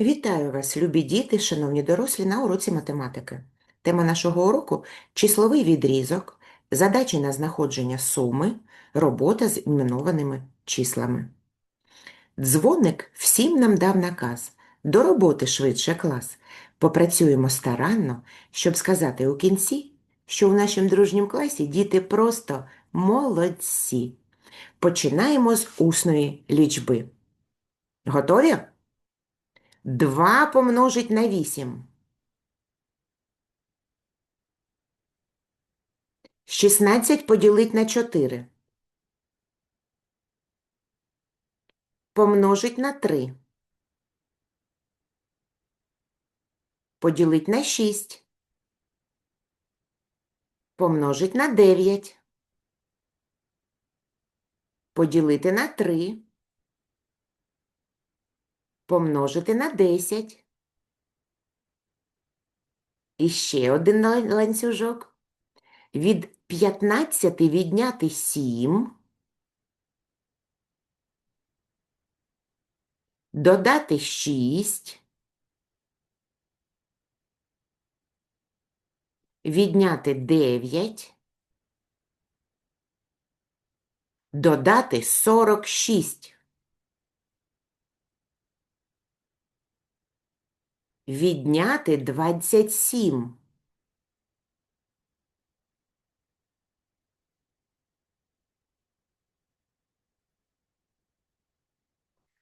Вітаю вас, любі діти, шановні дорослі, на уроці математики. Тема нашого уроку – числовий відрізок, задачі на знаходження суми, робота з іменованими числами. Дзвоник всім нам дав наказ. До роботи швидше клас. Попрацюємо старанно, щоб сказати у кінці, що в нашому дружнім класі діти просто молодці. Починаємо з усної лічби. Готові? 2 помножить на 8. 16 поділить на 4. Помножить на 3. Поділить на 6. Помножить на 9. Поділити на 3. Помножити на 10. І ще один ланцюжок. Від 15 відняти 7. Додати 6. Відняти 9. Додати 46. Відняти 27.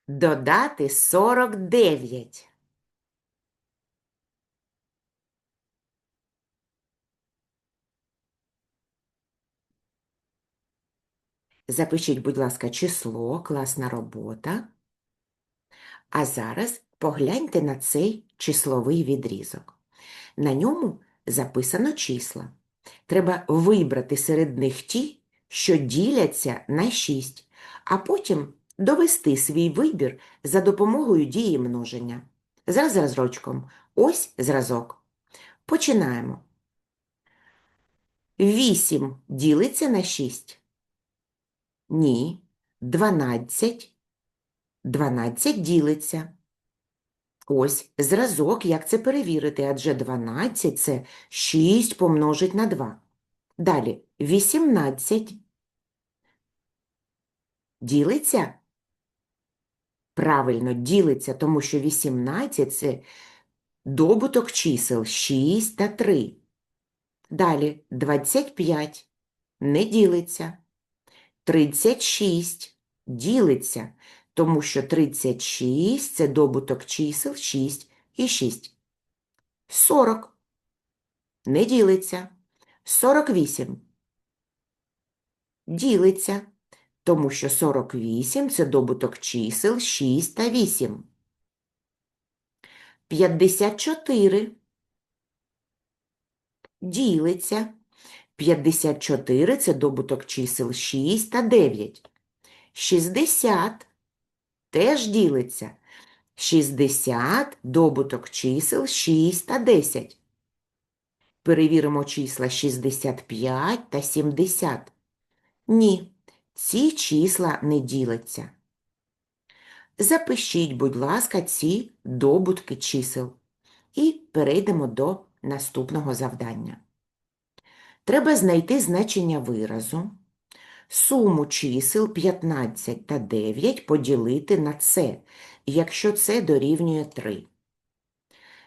Додати 49. Запишіть, будь ласка, число, класна робота. А зараз погляньте на цей числовий відрізок. На ньому записано числа. Треба вибрати серед них ті, що діляться на 6, а потім довести свій вибір за допомогою дії множення. За зразочком. Ось зразок. Починаємо. 8 ділиться на 6. Ні. 12. 12 ділиться. Ось зразок, як це перевірити, адже 12 – це 6 помножить на 2. Далі 18 ділиться? Правильно, ділиться, тому що 18 – це добуток чисел 6 та 3. Далі 25 не ділиться. 36 ділиться, тому що 36 – це добуток чисел 6 і 6. 40 не ділиться. 48 ділиться, тому що 48 – це добуток чисел 6 та 8. 54 ділиться. 54 – це добуток чисел 6 та 9. 60 теж ділиться. 60 – добуток чисел 6 та 10. Перевіримо числа 65 та 70. Ні, ці числа не діляться. Запишіть, будь ласка, ці добутки чисел. І перейдемо до наступного завдання. Треба знайти значення виразу. Суму чисел 15 та 9 поділити на це, якщо це дорівнює 3.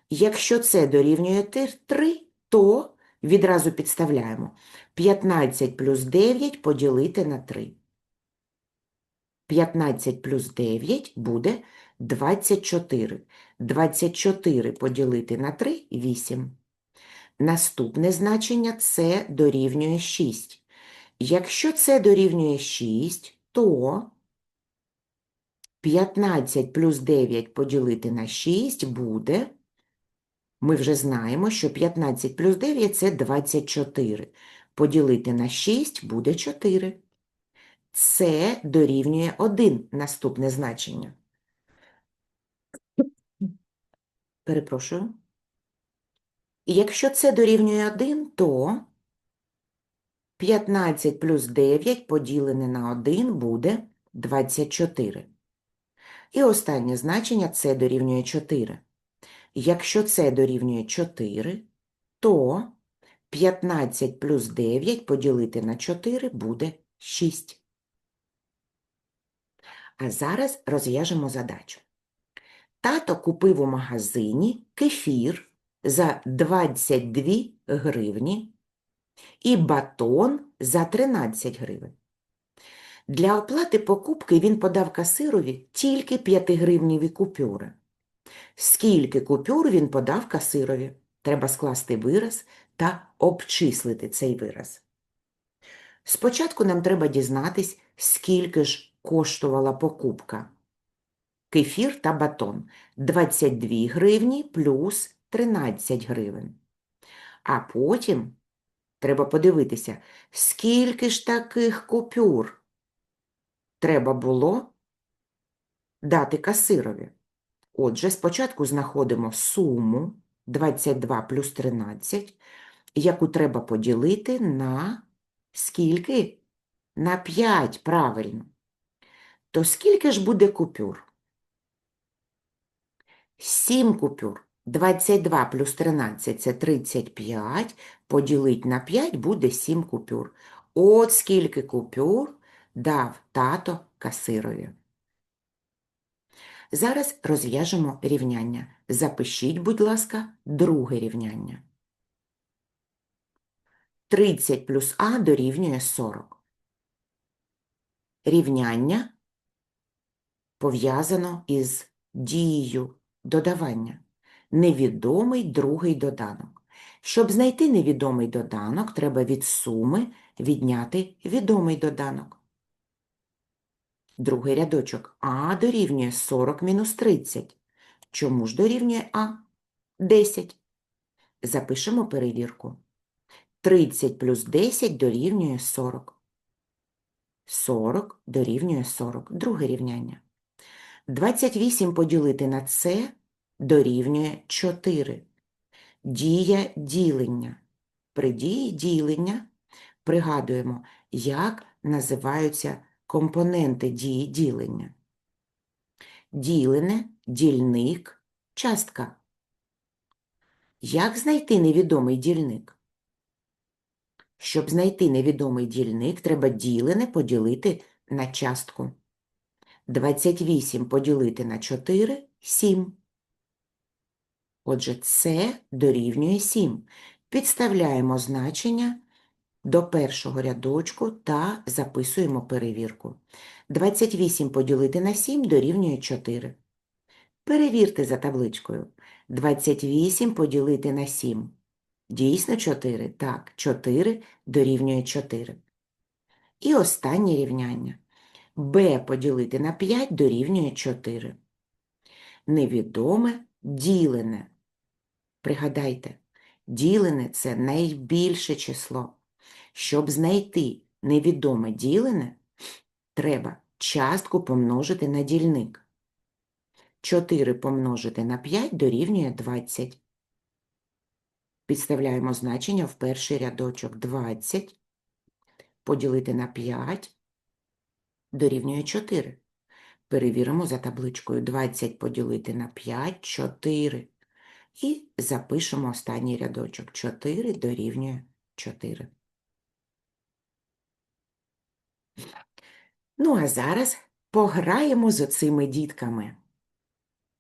Якщо це дорівнює 3, то відразу підставляємо 15 плюс 9 поділити на 3. 15 плюс 9 буде 24. 24 поділити на 3 – 8. Наступне значення – це дорівнює 6. Якщо це дорівнює 6, то 15 плюс 9 поділити на 6 буде, ми вже знаємо, що 15 плюс 9 – це 24. Поділити на 6 буде 4. Це дорівнює 1 наступне значення. Перепрошую. Якщо це дорівнює 1, то 15 плюс 9 поділене на 1 буде 24. І останнє значення це дорівнює 4. Якщо це дорівнює 4, то 15 плюс 9 поділити на 4 буде 6. А зараз розв'яжемо задачу. Тато купив у магазині кефір за 22 гривні і батон за 13 гривень. Для оплати покупки він подав касирові тільки 5-гривневі купюри. Скільки купюр він подав касирові? Треба скласти вираз та обчислити цей вираз. Спочатку нам треба дізнатись, скільки ж коштувала покупка. Кефір та батон 22 гривні плюс 13 гривень. А потім треба подивитися, скільки ж таких купюр треба було дати касирові. Отже, спочатку знаходимо суму 22 плюс 13, яку треба поділити на скільки? На 5, правильно. То скільки ж буде купюр? 7 купюр. 22 плюс 13 – це 35. Поділить на 5 буде 7 купюр. От скільки купюр дав тато касирові. Зараз розв'яжемо рівняння. Запишіть, будь ласка, друге рівняння. 30 плюс А дорівнює 40. Рівняння пов'язано із дією додавання. Невідомий другий доданок. Щоб знайти невідомий доданок, треба від суми відняти відомий доданок. Другий рядочок А дорівнює 40 мінус 30. Чому ж дорівнює А? 10. Запишемо перевірку. 30 плюс 10 дорівнює 40. 40 дорівнює 40. Друге рівняння. 28 поділити на С дорівнює 4. Дія ділення. При дії ділення пригадуємо, як називаються компоненти дії ділення. Ділене, дільник, частка. Як знайти невідомий дільник? Щоб знайти невідомий дільник, треба ділене поділити на частку. 28 поділити на 4 – 7. Отже, це дорівнює 7. Підставляємо значення до першого рядочку та записуємо перевірку. 28 поділити на 7 дорівнює 4. Перевірте за табличкою. 28 поділити на 7. Дійсно 4? Так, 4 дорівнює 4. І останнє рівняння. b поділити на 5 дорівнює 4. Невідоме ділене. Пригадайте, ділене – це найбільше число. Щоб знайти невідоме ділене, треба частку помножити на дільник. 4 помножити на 5 дорівнює 20. Підставляємо значення в перший рядочок 20. Поділити на 5 дорівнює 4. Перевіримо за табличкою 20 поділити на 5 – 4. І запишемо останній рядочок. 4 дорівнює 4. Ну, а зараз пограємо з оцими дітками.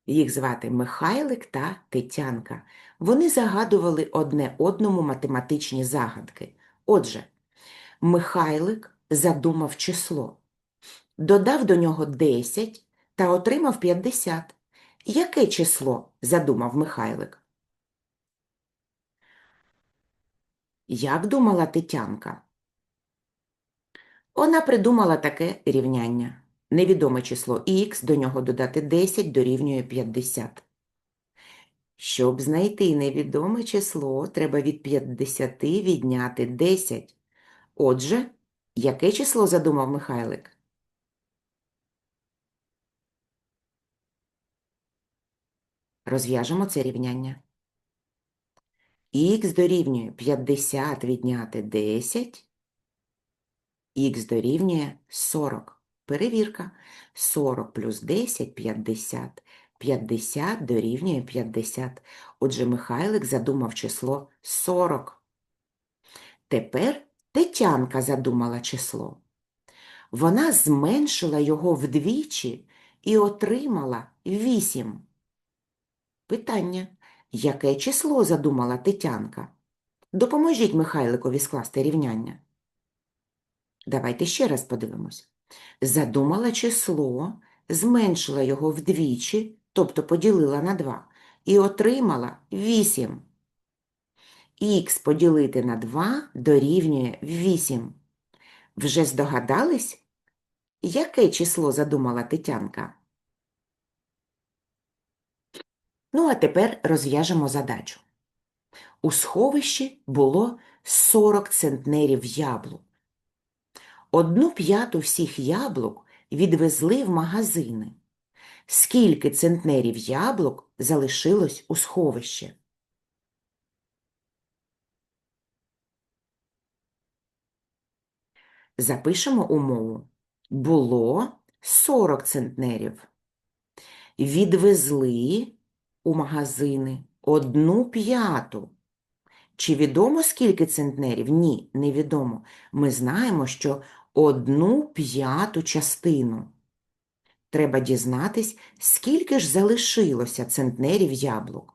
Їх звати Михайлик та Тетянка. Вони загадували одне одному математичні загадки. Отже, Михайлик задумав число, додав до нього 10 та отримав 50. Яке число задумав Михайлик? Як думала Тетянка? Вона придумала таке рівняння. Невідоме число х, до нього додати 10 дорівнює 50. Щоб знайти невідоме число, треба від 50 відняти 10. Отже, яке число задумав Михайлик? Розв'яжемо це рівняння. Х дорівнює 50 відняти 10, х дорівнює 40. Перевірка. 40 плюс 10 – 50. 50 дорівнює 50. Отже, Михайлик задумав число 40. Тепер Тетянка задумала число. Вона зменшила його вдвічі і отримала 8. Питання. Яке число задумала Тетянка? Допоможіть Михайликові скласти рівняння. Давайте ще раз подивимось. Задумала число, зменшила його вдвічі, тобто поділила на 2, і отримала 8. Х поділити на 2 дорівнює 8. Вже здогадались, яке число задумала Тетянка? Ну, а тепер розв'яжемо задачу. У сховищі було 40 центнерів яблук. Одну п'яту всіх яблук відвезли в магазини. Скільки центнерів яблук залишилось у сховищі? Запишемо умову. Було 40 центнерів. Відвезли у магазини одну п'яту. Чи відомо, скільки центнерів? Ні, невідомо. Ми знаємо, що одну п'яту частину. Треба дізнатись, скільки ж залишилося центнерів яблук.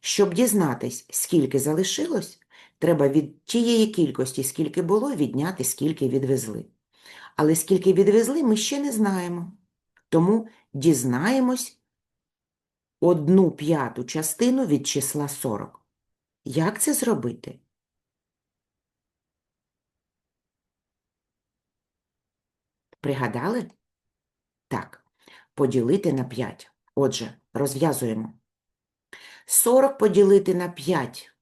Щоб дізнатись, скільки залишилось, треба від тієї кількості, скільки було, відняти, скільки відвезли. Але скільки відвезли, ми ще не знаємо. Тому дізнаємось одну п'яту частину від числа 40. Як це зробити? Пригадали? Так, поділити на 5. Отже, розв'язуємо. 40 поділити на 5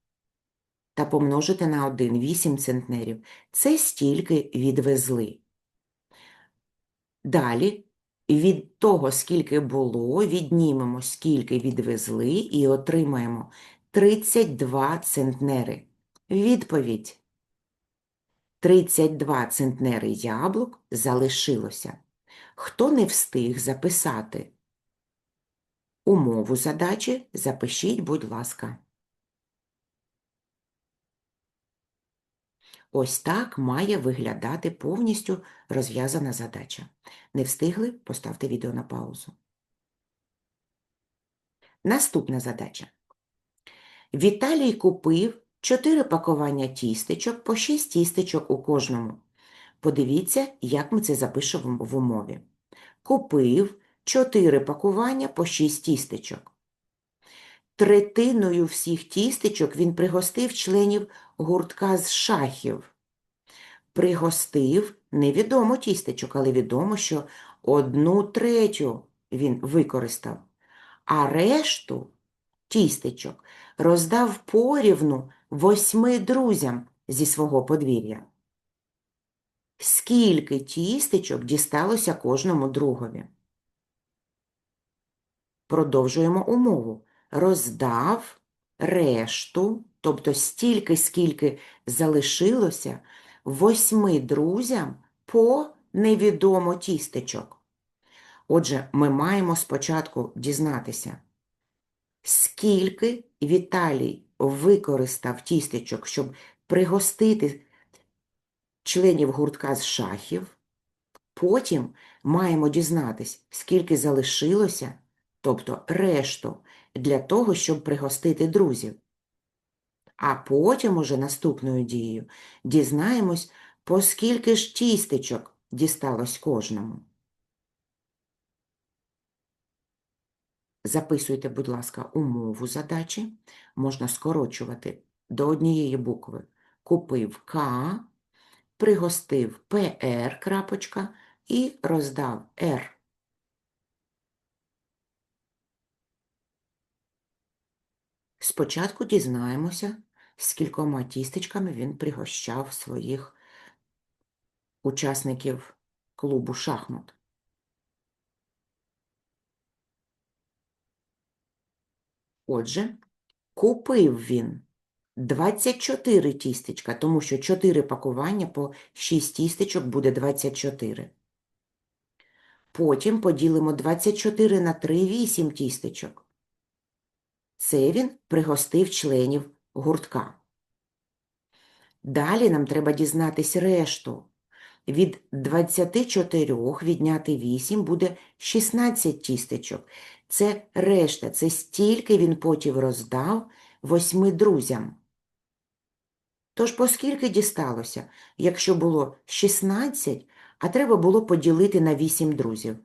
та помножити на 1 – 8 центнерів. Це стільки відвезли. Далі від того, скільки було, віднімемо, скільки відвезли і отримаємо 32 центнери. Відповідь. 32 центнери яблук залишилося. Хто не встиг записати умову задачі, запишіть, будь ласка. Ось так має виглядати повністю розв'язана задача. Не встигли? Поставте відео на паузу. Наступна задача. Віталій купив 4 пакування тістечок, по 6 тістечок у кожному. Подивіться, як ми це запишемо в умові. Купив 4 пакування по 6 тістечок. Третиною всіх тістечок він пригостив членів гуртка з шахів. Пригостив невідомо тістечок, але відомо, що одну третю він використав, а решту тістечок роздав порівну восьми друзям зі свого подвір'я. Скільки тістечок дісталося кожному другові? Продовжуємо умову. Роздав решту, тобто стільки, скільки залишилося, восьми друзям по невідомо тістечок. Отже, ми маємо спочатку дізнатися, скільки Віталій використав тістечок, щоб пригостити членів гуртка з шахів. Потім маємо дізнатись, скільки залишилося, тобто решту, для того, щоб пригостити друзів. А потім уже наступною дією дізнаємось, по скільки ж тістечок дісталось кожному. Записуйте, будь ласка, умову задачі. Можна скорочувати до однієї букви. Купив К, пригостив ПР крапочка і роздав Р. Спочатку дізнаємося, з кількома тістечками він пригощав своїх учасників клубу шахмат. Отже, купив він 24 тістечка, тому що 4 пакування по 6 тістечок буде 24. Потім поділимо 24 на 3 – 8 тістечок. Це він пригостив членів гуртка. Далі нам треба дізнатись решту. Від 24 відняти 8 буде 16 тістечок. Це решта, це стільки він потім роздав восьми друзям. Тож по скільки дісталося, якщо було 16, а треба було поділити на 8 друзів?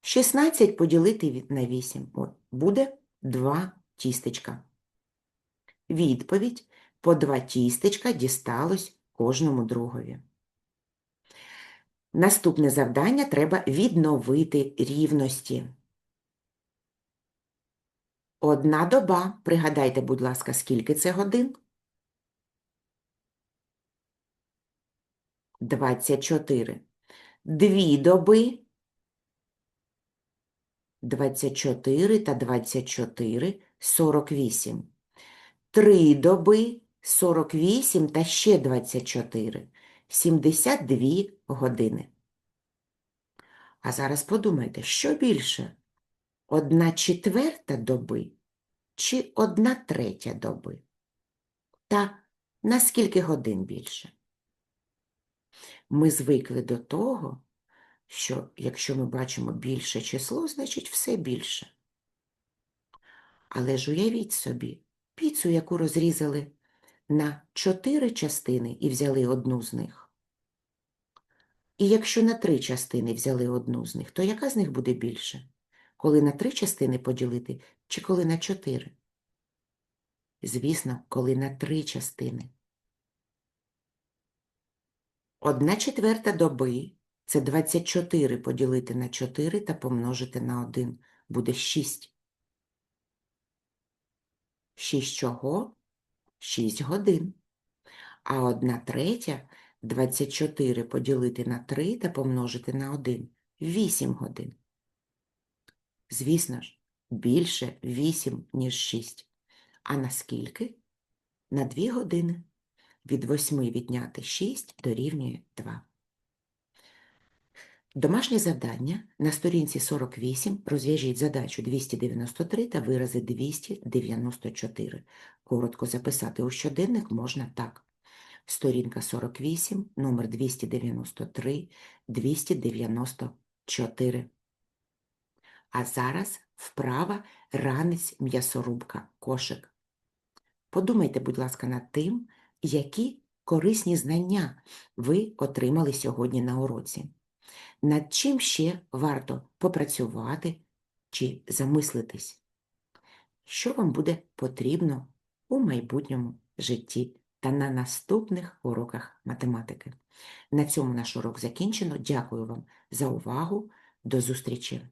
16 поділити на 8. От, буде 2 тістечка. Відповідь – по 2 тістечка дісталось кожному другові. Наступне завдання треба відновити рівності. Одна доба. Пригадайте, будь ласка, скільки це годин? 24. Дві доби. 24 та 24 – 48. Три доби – 48 та ще 24 – 72 години. А зараз подумайте, що більше? Одна четверта доби чи одна третя доби? Та на скільки годин більше? Ми звикли до того, що якщо ми бачимо більше число, значить все більше. Але ж уявіть собі, піцу, яку розрізали на чотири частини і взяли одну з них. І якщо на три частини взяли одну з них, то яка з них буде більше? Коли на три частини поділити чи коли на чотири? Звісно, коли на три частини. Одна четверта доби – це 24 поділити на 4 та помножити на 1. Буде 6. 6 чого? 6 годин. А 1 третя – 24 поділити на 3 та помножити на 1. 8 годин. Звісно ж, більше 8, ніж 6. А на скільки? На 2 години. Від 8 відняти 6 дорівнює 2. Домашнє завдання на сторінці 48 розв'яжіть задачу 293 та вирази 294. Коротко записати у щоденник можна так. Сторінка 48, номер 293, 294. А зараз вправа ранець м'ясорубка кошик. Подумайте, будь ласка, над тим, які корисні знання ви отримали сьогодні на уроці. Над чим ще варто попрацювати чи замислитись? Що вам буде потрібно у майбутньому житті та на наступних уроках математики? На цьому наш урок закінчено. Дякую вам за увагу. До зустрічі!